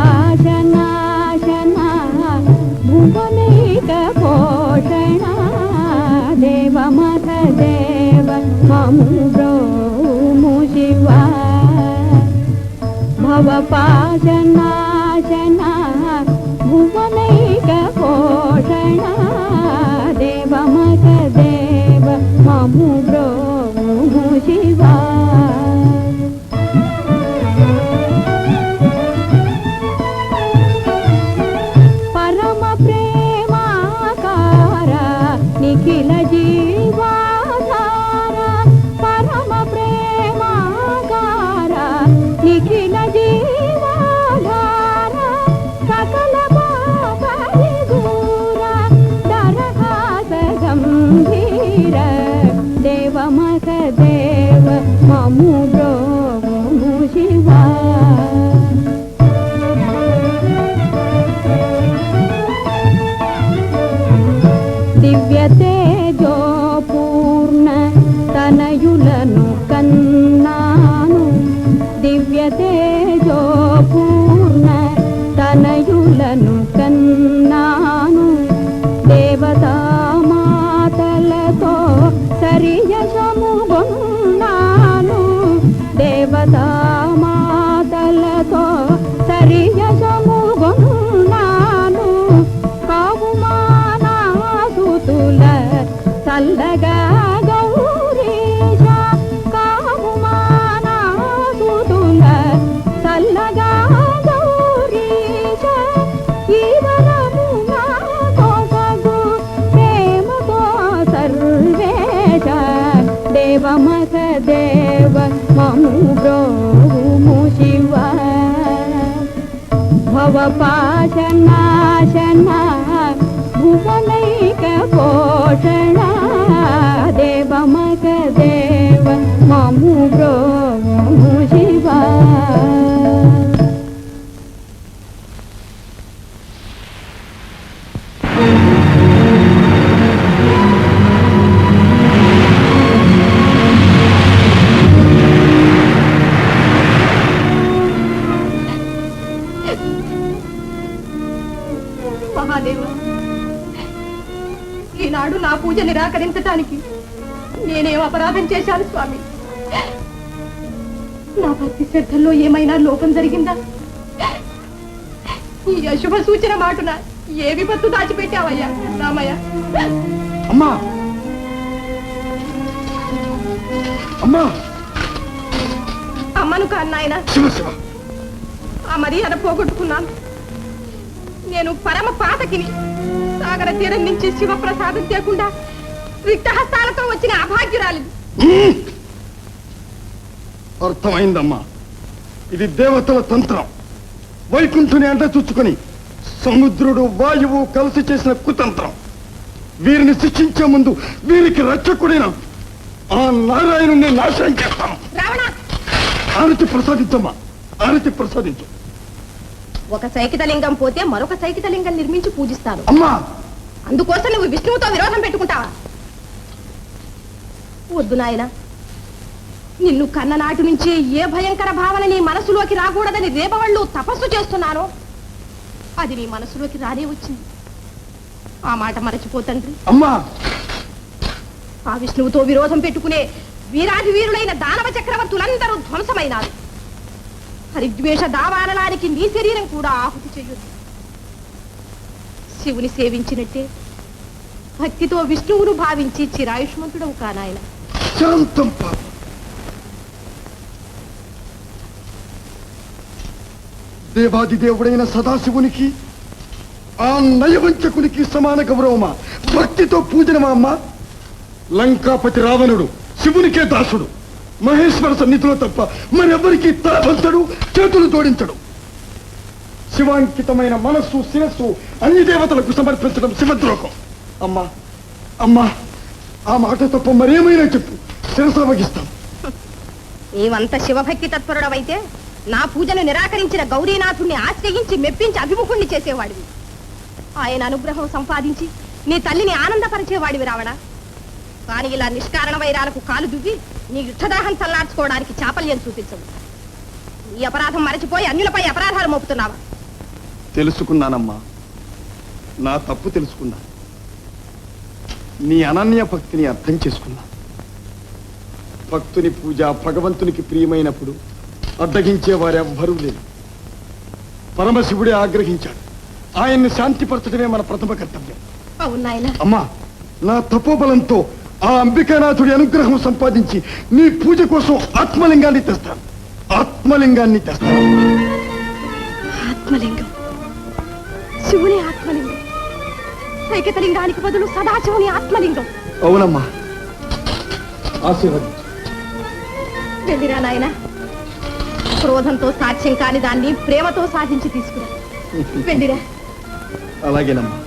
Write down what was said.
पाचनाचना भ गुमैक पोटणा देव मतदेवा शिवा मनाचना भुमैक पोटना देव मतदेवा शिवा। గంభీర దేవమక దేవ మము బ్రోము శివా. దివ్య తేజో సర్వేశ దేవమత దేవ మము బ్రోము శివ. భవపాశనాశన భువనైక పోషణ. దేవమక దేవ మము బ్రోము శివ. మహాదేవ ఈనాడు నా పూజ నిరాకరించటానికి నేనేం అపరాధం చేశాను స్వామి? నా భక్తి శ్రద్ధల్లో ఏమైనా లోపం జరిగిందా? ఈ అశుభ సూచన మాటున ఏ విపత్తు దాచిపెట్టావయ్యా రామయ్య? అమ్మా! అమ్మా! అమ్మను కాన్నాయన శివ శివ! ఆ మర్యాద పోగొట్టుకున్నాను. నేను పరమ పాతకిని సాగర తీరం నుంచి శివప్రసాదం తేకుండా రిక్తహస్తాలతో వచ్చిన అభాగ్యురాలి. అర్థమైందమ్మా. ఇది దేవతల తంత్రం. వైకుంఠుని అంట చుచ్చుకొని సముద్రుడు వాయువు కలిసి చేసిన కుతంత్రం. వీరిని శిక్షించే ముందు వీరికి రక్షకుడైన ఆ నారాయణుని నాశనం చేస్తాను. రావణ! ఆరతి ఆరతి ప్రసాదించు. ఒక సైకిత లింగం పోతే మరొక సైకిత లింగం నిర్మించి పూజిస్తాను అమ్మా! అందుకోసం నువ్వు విష్ణువుతో విరోధం పెట్టుకుంటావా? వద్దు నాయన. నిన్ను కన్ననాటి నుంచి ఏ భయంకర భావన నీ మనసులోకి రాకూడదని రేపవళ్ళు తపస్సు చేస్తున్నానో అది నీ మనసులోకి రానే వచ్చింది. ఆ మాట మరచిపోతండ్రి అమ్మా! ఆ విష్ణువుతో విరోధం పెట్టుకునే వీరాది వీరులైన దానవ చక్రవర్తులందరూ ధ్వంసమైనారు. హరిద్వేష దావానలానికి నీ శరీరం కూడా ఆహుతి చెయ్యొద్దు శివుని సేవించినట్టే భక్తితో విష్ణువును భావించి చిరాయుష్మంతుడవు కానాయన శాంతం దేవుడైన దేవాదిదేవుడైన సదాశివునికి ఆ నయవంచకునికి సమాన గౌరవమా? భక్తితో పూజనమా అమ్మా? లంకాపతి రావణుడు శివునికే దాసుడు. మహేశ్వర సన్నిధిలో తప్ప మరెవరికి తలవంచడు చేతులు జోడించడు. శివాంకితమైన మనస్సు శిరస్సు అన్ని దేవతలకు సమర్పించడం శివద్రోహం. అమ్మా అమ్మా ఆ మాట తప్ప మరేమైనా చెప్పు. శిరస వహిస్తాం నీవంత శివభక్తి తత్పరుడవైతే నా పూజను నిరాకరించిన గౌరీనాథుణ్ణి ఆశ్రయించి మెప్పించి అభిముఖుణ్ణి చేసేవాడివి. ఆయన అనుగ్రహం సంపాదించి నీ తల్లిని ఆనందపరిచేవాడివి రావడా కానీ ఇలా నిష్కారణ వైరాలకు కాలు దువ్వి నీ యుద్ధదాహం చల్లార్చుకోవడానికి చాపల్యం చూపించవు. ఈ అపరాధం మరచిపోయి అన్యులపై అపరాధాలు మోపుతున్నావా? తెలుసుకున్నానమ్మా. నా తప్పు తెలుసుకున్నా. నీ అనన్య భక్తిని అర్థం చేసుకున్నా. భక్తుని పూజ భగవంతునికి ప్రియమైనప్పుడు అడ్డగించే వారెవ్వరూ లేరు. పరమశివుడే ఆగ్రహించాడు. ఆయన్ని శాంతిపరచడమే మన ప్రథమ కర్తవ్యం. అవును నాయనా. అమ్మా నా తపోబలంతో ఆ అంబికానాథుడి అనుగ్రహం సంపాదించి నీ పూజ కోసం ఆత్మలింగాన్ని తెస్తాను. ఆత్మలింగాన్ని తెస్తాను. ఆత్మలింగం. శివుని ఆత్మలింగం. సైకతలింగానికి బదులు సదాశివుని ఆత్మలింగం. అవునమ్మా. ఆశీర్వదించు. వెళ్ళిరా నాయన. క్రోధంతో సాధ్యం కాని దాన్ని ప్రేమతో సాధించి తీసుకురా. వెళ్ళిరా. అలాగేనమ్మా.